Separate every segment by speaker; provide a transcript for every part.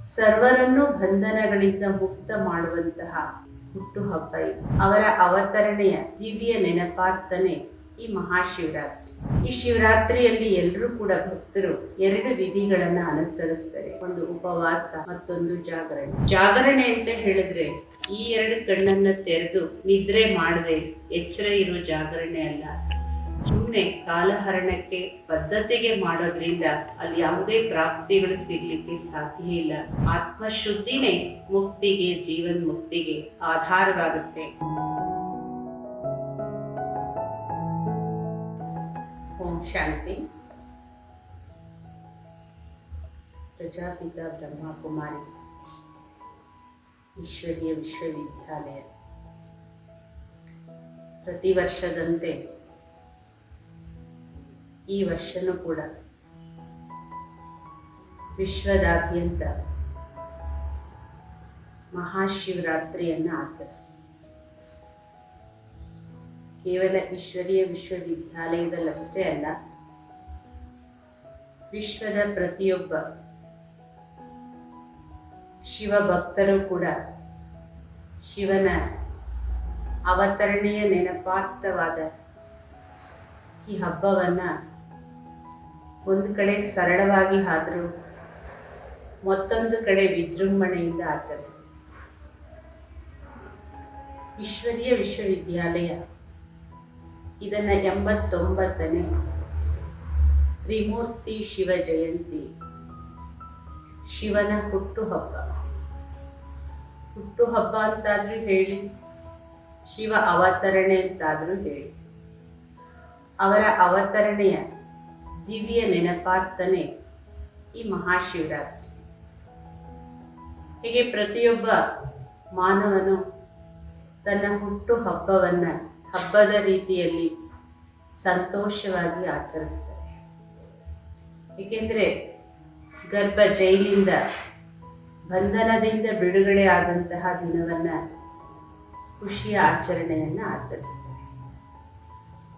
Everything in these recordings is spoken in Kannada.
Speaker 1: ಸರ್ವರನ್ನು ಬಂಧನಗಳಿಂದ ಮುಕ್ತ ಮಾಡುವಂತಹ ಹುಟ್ಟುಹಬ್ಬ ಇದು. ಅವರ ಅವತರಣೆಯ ದಿವ್ಯ ನೆನಪಾರ್ಥನೆ ಈ ಮಹಾಶಿವರಾತ್ರಿ. ಈ ಶಿವರಾತ್ರಿಯಲ್ಲಿ ಎಲ್ಲರೂ ಕೂಡ ಭಕ್ತರು ಎರಡು ವಿಧಿಗಳನ್ನ ಅನುಸರಿಸ್ತಾರೆ. ಒಂದು ಉಪವಾಸ, ಮತ್ತೊಂದು ಜಾಗರಣೆ. ಜಾಗರಣೆ ಅಂತ ಹೇಳಿದ್ರೆ ಈ ಎರಡು ಕಣ್ಣನ್ನ ತೆರೆದು ನಿದ್ರೆ ಮಾಡದೆ ಎಚ್ಚರ ಇರೋ ಜಾಗರಣೆ ಅಲ್ಲ. ಸುಮ್ಮನೆ ಕಾಲಹರಣಕ್ಕೆ ಬದ್ಧತೆಗೆ ಮಾಡೋದ್ರಿಂದ ಅಲ್ಲಿ ಯಾವುದೇ ಪ್ರಾಪ್ತಿಗಳು ಸಿಗ್ಲಿಕ್ಕೆ ಸಾಧ್ಯ ಇಲ್ಲ. ಆತ್ಮಶುದ್ಧಿನೇ ಮುಕ್ತಿಗೆ ಜೀವನ್ ಮುಕ್ತಿಗೆ ಆಧಾರವಾಗುತ್ತೆ. ಓಂ ಶಾಂತಿ. ಪ್ರಜಾಪಿತ ಬ್ರಹ್ಮಕುಮಾರಿಸ್ ಈಶ್ವರೀಯ ವಿಶ್ವವಿದ್ಯಾಲಯ. ಪ್ರತಿ ವರ್ಷದಂತೆ ಈ ವರ್ಷನೂ ಕೂಡ. ವಿಶ್ವದಾದ್ಯಂತ ಮಹಾಶಿವರಾತ್ರಿಯನ್ನು ಆಚರಿಸ್ತೀವಿ. ಕೇವಲ ಈಶ್ವರೀಯ ವಿಶ್ವವಿದ್ಯಾಲಯದಲ್ಲಷ್ಟೇ ಅಲ್ಲ, ವಿಶ್ವದ ಪ್ರತಿಯೊಬ್ಬ ಶಿವ ಭಕ್ತರು ಕೂಡ ಶಿವನ ಅವತರಣೆಯ ನೆನಪಾರ್ಥವಾದ ಈ ಹಬ್ಬವನ್ನ ಒಂದು ಕಡೆ ಸರಳವಾಗಿ ಆದರೂ ಮತ್ತೊಂದು ಕಡೆ ವಿಜೃಂಭಣೆಯಿಂದ ಆಚರಿಸ್ತೀವಿ ಈಶ್ವರೀಯ ವಿಶ್ವವಿದ್ಯಾಲಯ, ಇದನ್ನು ಎಂಬತ್ತೊಂಬತ್ತನೇ ತ್ರಿಮೂರ್ತಿ ಶಿವ ಜಯಂತಿ, ಶಿವನ ಹುಟ್ಟುಹಬ್ಬ. ಹುಟ್ಟುಹಬ್ಬ ಅಂತಾದರೂ ಹೇಳಿ, ಶಿವ ಅವತರಣೆ ಅಂತಾದರೂ ಹೇಳಿ. ಅವರ ಅವತರಣೆಯ ದಿವ್ಯ ನೆನಪಾರ್ತನೆ ಈ ಮಹಾಶಿವರಾತ್ರಿ. ಹೀಗೆ ಪ್ರತಿಯೊಬ್ಬ ಮಾನವನು ತನ್ನ ಹುಟ್ಟು ಹಬ್ಬವನ್ನ ಹಬ್ಬದ ರೀತಿಯಲ್ಲಿ ಸಂತೋಷವಾಗಿ ಆಚರಿಸ್ತಾರೆ. ಏಕೆಂದರೆ ಗರ್ಭ ಜೈಲಿಂದ ಬಂಧನದಿಂದ ಬಿಡುಗಡೆ ಆದಂತಹ ದಿನವನ್ನ ಖುಷಿಯ ಆಚರಣೆಯನ್ನು ಆಚರಿಸ್ತಾರೆ.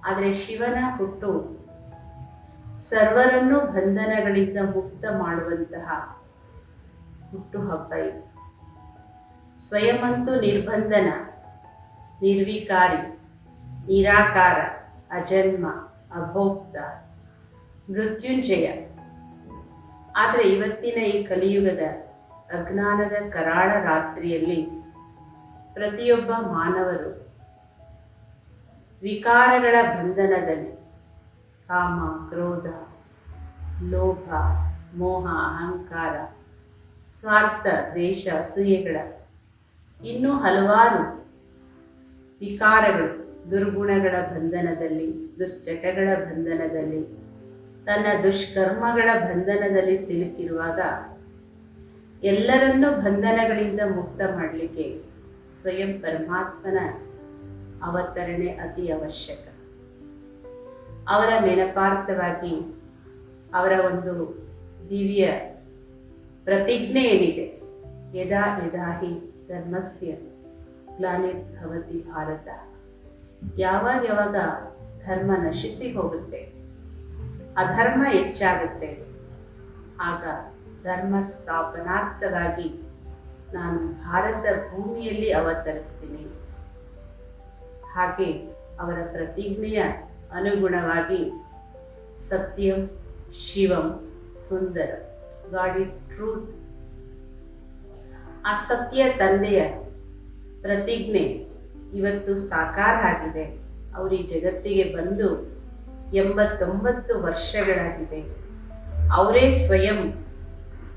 Speaker 1: ಆದರೆ ಶಿವನ ಹುಟ್ಟು ಸರ್ವರನ್ನು ಬಂಧನಗಳಿಂದ ಮುಕ್ತ ಮಾಡುವಂತಹ ಹುಟ್ಟುಹಬ್ಬ ಇದು. ಸ್ವಯಂಂತೂ ನಿರ್ಬಂಧನ, ನಿರ್ವಿಕಾರಿ, ನಿರಾಕಾರ, ಅಜನ್ಮ, ಅಭೋಕ್ತ, ಮೃತ್ಯುಂಜಯ. ಆದರೆ ಇವತ್ತಿನ ಈ ಕಲಿಯುಗದ ಅಜ್ಞಾನದ ಕರಾಳ ರಾತ್ರಿಯಲ್ಲಿ ಪ್ರತಿಯೊಬ್ಬ ಮಾನವರು ವಿಕಾರಗಳ ಬಂಧನದಲ್ಲಿ ಕಾಮ, ಕ್ರೋಧ, ಲೋಭ, ಮೋಹ, ಅಹಂಕಾರ, ಸ್ವಾರ್ಥ, ದ್ವೇಷ, ಅಸೂಯೆಗಳ ಇನ್ನೂ ಹಲವಾರು ವಿಕಾರಗಳು, ದುರ್ಗುಣಗಳ ಬಂಧನದಲ್ಲಿ, ದುಶ್ಚಟಗಳ ಬಂಧನದಲ್ಲಿ, ತನ್ನ ದುಷ್ಕರ್ಮಗಳ ಬಂಧನದಲ್ಲಿ ಸಿಲುಕಿರುವಾಗ ಎಲ್ಲರನ್ನೂ ಬಂಧನಗಳಿಂದ ಮುಕ್ತ ಮಾಡಲಿಕ್ಕೆ ಸ್ವಯಂ ಪರಮಾತ್ಮನ ಅವತರಣೆ ಅತಿ ಅವಶ್ಯಕ. ಅವರ ನೆನಪಾರ್ಥವಾಗಿ ಅವರ ಒಂದು ದಿವ್ಯ ಪ್ರತಿಜ್ಞೆ ಏನಿದೆ? ಯದಾ ಯದಾ ಹಿ ಧರ್ಮಸ್ಯ ಗ್ಲಾನಿರ್ಭವತಿ ಭಾರತ. ಯಾವಾಗ ಯಾವಾಗ ಧರ್ಮ ನಶಿಸಿ ಹೋಗುತ್ತೆ, ಅಧರ್ಮ ಹೆಚ್ಚಾಗುತ್ತೆ, ಆಗ ಧರ್ಮ ಸ್ಥಾಪನಾರ್ಥವಾಗಿ ನಾನು ಭಾರತ ಭೂಮಿಯಲ್ಲಿ ಅವತರಿಸ್ತೀನಿ. ಹಾಗೆ ಅವರ ಪ್ರತಿಜ್ಞೆಯ ಅನುಗುಣವಾಗಿ ಸತ್ಯಂ ಶಿವಂ ಸುಂದರ. ಗಾಡ್ ಈಸ್ ಟ್ರೂತ್ ಆ ಸತ್ಯ ತಂದೆಯ ಪ್ರತಿಜ್ಞೆ ಇವತ್ತು ಸಾಕಾರ ಆಗಿದೆ. ಅವರು ಈ ಜಗತ್ತಿಗೆ ಬಂದು ಎಂಬತ್ತೊಂಬತ್ತು ವರ್ಷಗಳಾಗಿದೆ. ಅವರೇ ಸ್ವಯಂ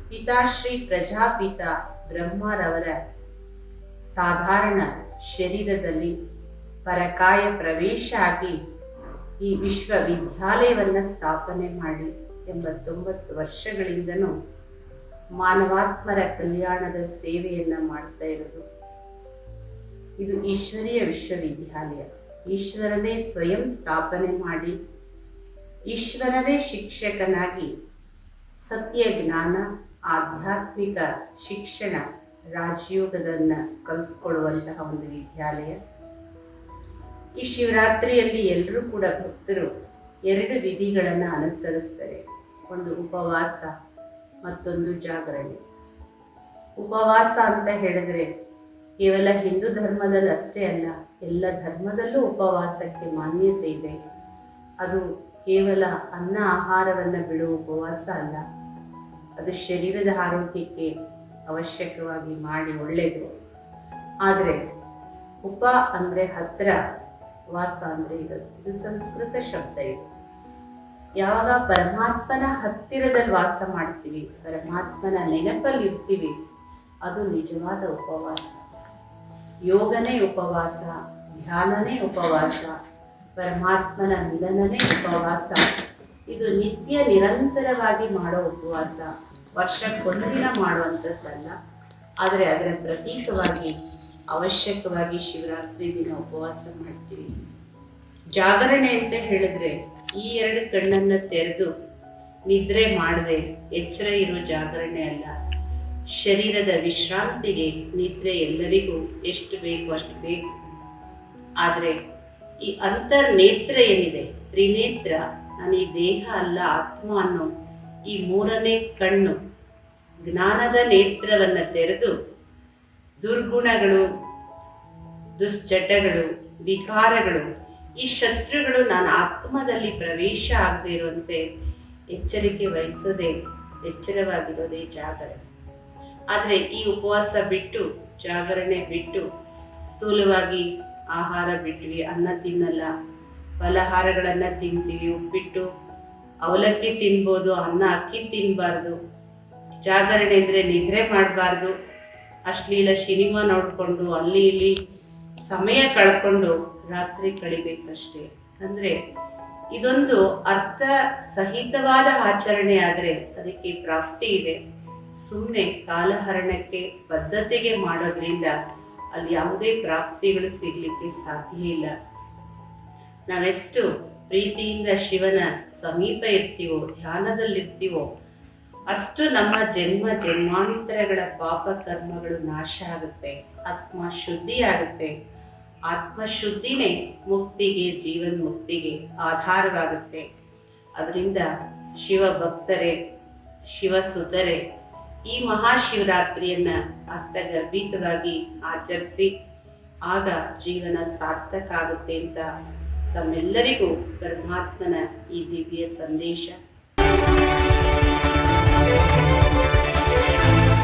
Speaker 1: ಪಿತಾಶ್ರೀ ಪ್ರಜಾಪಿತ ಬ್ರಹ್ಮರವರ ಸಾಧಾರಣ ಶರೀರದಲ್ಲಿ ಪರಕಾಯ ಪ್ರವೇಶ ಆಗಿ ಈ ವಿಶ್ವವಿದ್ಯಾಲಯವನ್ನು ಸ್ಥಾಪನೆ ಮಾಡಿ ಎಂಬತ್ತೊಂಬತ್ತು ವರ್ಷಗಳಿಂದನೂ ಮಾನವಾತ್ಮರ ಕಲ್ಯಾಣದ ಸೇವೆಯನ್ನು ಮಾಡ್ತಾ ಇರೋದು. ಇದು ಈಶ್ವರೀಯ ವಿಶ್ವವಿದ್ಯಾಲಯ. ಈಶ್ವರನೇ ಸ್ವಯಂ ಸ್ಥಾಪನೆ ಮಾಡಿ, ಈಶ್ವರನೇ ಶಿಕ್ಷಕನಾಗಿ ಸತ್ಯ ಜ್ಞಾನ, ಆಧ್ಯಾತ್ಮಿಕ ಶಿಕ್ಷಣ, ರಾಜಯೋಗದನ್ನು ಕಲಿಸ್ಕೊಳ್ಳುವಂತಹ ಒಂದು ವಿದ್ಯಾಲಯ. ಈ ಶಿವರಾತ್ರಿಯಲ್ಲಿ ಎಲ್ಲರೂ ಕೂಡ ಭಕ್ತರು ಎರಡು ವಿಧಿಗಳನ್ನು ಅನುಸರಿಸ್ತಾರೆ. ಒಂದು ಉಪವಾಸ, ಮತ್ತೊಂದು ಜಾಗರಣೆ. ಉಪವಾಸ ಅಂತ ಹೇಳಿದ್ರೆ ಕೇವಲ ಹಿಂದೂ ಧರ್ಮದಲ್ಲಿ ಅಷ್ಟೇ ಅಲ್ಲ, ಎಲ್ಲ ಧರ್ಮದಲ್ಲೂ ಉಪವಾಸಕ್ಕೆ ಮಾನ್ಯತೆ ಇದೆ. ಅದು ಕೇವಲ ಅನ್ನ ಆಹಾರವನ್ನು ಬಿಡುವ ಉಪವಾಸ ಅಲ್ಲ, ಅದು ಶರೀರದ ಆರೋಗ್ಯಕ್ಕೆ ಅವಶ್ಯಕವಾಗಿ ಮಾಡಿ ಒಳ್ಳೆಯದು. ಆದರೆ ಉಪ ಅಂದರೆ ಹತ್ತಿರ ವಾಸ ಅಂದರೆ ಇರೋದು ಇದು ಸಂಸ್ಕೃತ ಶಬ್ದ ಇದು. ಯಾವಾಗ ಪರಮಾತ್ಮನ ಹತ್ತಿರದಲ್ಲಿ ವಾಸ ಮಾಡ್ತೀವಿ, ಪರಮಾತ್ಮನ ನೆನಪಲ್ಲಿ ಇರ್ತೀವಿ, ಅದು ನಿಜವಾದ ಉಪವಾಸ. ಯೋಗನೇ ಉಪವಾಸ, ಧ್ಯಾನನೇ ಉಪವಾಸ, ಪರಮಾತ್ಮನ ಮಿಲನನೇ ಉಪವಾಸ. ಇದು ನಿತ್ಯ ನಿರಂತರವಾಗಿ ಮಾಡೋ ಉಪವಾಸ. ವರ್ಷಕ್ಕೊಂದಿನ ಮಾಡುವಂಥದ್ದಲ್ಲ. ಆದರೆ ಅದರ ಪ್ರತೀಕವಾಗಿ ಅವಶ್ಯಕವಾಗಿ ಶಿವರಾತ್ರಿ ದಿನ ಉಪವಾಸ ಮಾಡ್ತೀವಿ. ಜಾಗರಣೆ ಅಂತ ಹೇಳಿದ್ರೆ ಈ ಎರಡು ಕಣ್ಣನ್ನು ತೆರೆದು ನಿದ್ರೆ ಮಾಡದೆ ಎಚ್ಚರ ಇರೋ ಜಾಗರಣೆ ಅಲ್ಲ. ಶರೀರದ ವಿಶ್ರಾಂತಿಗೆ ನಿದ್ರೆ ಎಲ್ಲರಿಗೂ ಎಷ್ಟು ಬೇಕು ಅಷ್ಟು ಬೇಕು. ಆದರೆ ಈ ಅಂತರ್ನೇತ್ರ ಏನಿದೆ? ತ್ರಿನೇತ್ರ, ನಾನು ಈ ದೇಹ ಅಲ್ಲ ಆತ್ಮ ಅನ್ನೋ ಈ ಮೂರನೇ ಕಣ್ಣು ಜ್ಞಾನದ ನೇತ್ರವನ್ನು ತೆರೆದು ದುರ್ಗುಣಗಳು, ದುಶ್ಚಟಗಳು, ವಿಕಾರಗಳು, ಈ ಶತ್ರುಗಳು ನಾನು ಆತ್ಮದಲ್ಲಿ ಪ್ರವೇಶ ಆಗದೇ ಇರುವಂತೆ ಎಚ್ಚರಿಕೆ ವಹಿಸದೆ, ಎಚ್ಚರವಾಗಿರೋದೇ ಜಾಗರಣೆ. ಆದರೆ ಈ ಉಪವಾಸ ಬಿಟ್ಟು, ಜಾಗರಣೆ ಬಿಟ್ಟು, ಸ್ಥೂಲವಾಗಿ ಆಹಾರ ಬಿಟ್ವಿ, ಅನ್ನ ತಿನ್ನಲ್ಲ. ಫಲಹಾರಗಳನ್ನು ತಿಂತೀವಿ, ಉಪ್ಪಿಟ್ಟು, ಅವಲಕ್ಕಿ ತಿನ್ಬೋದು, ಅನ್ನ ಅಕ್ಕಿ ತಿನ್ನಬಾರ್ದು ಜಾಗರಣೆ ಅಂದರೆ ನಿದ್ರೆ ಮಾಡಬಾರ್ದು. ಅಶ್ಲೀಲ ಸಿನಿಮಾ ನೋಡಿಕೊಂಡು, ಅಲ್ಲಿ ಇಲ್ಲಿ ಸಮಯ ಕಳ್ಕೊಂಡು ರಾತ್ರಿ ಕಳಿಬೇಕಷ್ಟೇ. ಅಂದರೆ ಇದೊಂದು ಅರ್ಥ ಸಹಿತವಾದ ಆಚರಣೆ ಆದರೆ ಅದಕ್ಕೆ ಪ್ರಾಪ್ತಿ ಇದೆ. ಸುಮ್ಮನೆ ಕಾಲಹರಣಕ್ಕೆ ಬದ್ಧತೆಗೆ ಮಾಡೋದ್ರಿಂದ ಅಲ್ಲಿ ಯಾವುದೇ ಪ್ರಾಪ್ತಿಗಳು ಸಿಗಲಿಕ್ಕೆ ಸಾಧ್ಯ ಇಲ್ಲ. ನಾವೆಷ್ಟು ಪ್ರೀತಿಯಿಂದ ಶಿವನ ಸಮೀಪ ಇರ್ತೀವೋ, ಧ್ಯಾನದಲ್ಲಿರ್ತೀವೋ ಅಷ್ಟು ನಮ್ಮ ಜನ್ಮ ಜನ್ಮಾಂತರಗಳ ಪಾಪ ಕರ್ಮಗಳು ನಾಶ ಆಗುತ್ತೆ, ಆತ್ಮ ಶುದ್ಧಿ ಆಗುತ್ತೆ. ಆತ್ಮ ಶುದ್ಧಿನೇ ಮುಕ್ತಿಗೆ, ಜೀವನ್ ಮುಕ್ತಿಗೆ ಆಧಾರವಾಗುತ್ತೆ. ಅದರಿಂದ ಶಿವ ಭಕ್ತರೇ ಶಿವ ಸುತರೆ ಈ ಮಹಾಶಿವರಾತ್ರಿಯನ್ನ ಅರ್ಥಗರ್ಭಿತವಾಗಿ ಆಚರಿಸಿ, ಆಗ ಜೀವನ ಸಾರ್ಥಕ ಆಗುತ್ತೆ ಅಂತ ತಮ್ಮೆಲ್ಲರಿಗೂ ಪರಮಾತ್ಮನ ಈ ದಿವ್ಯ ಸಂದೇಶ.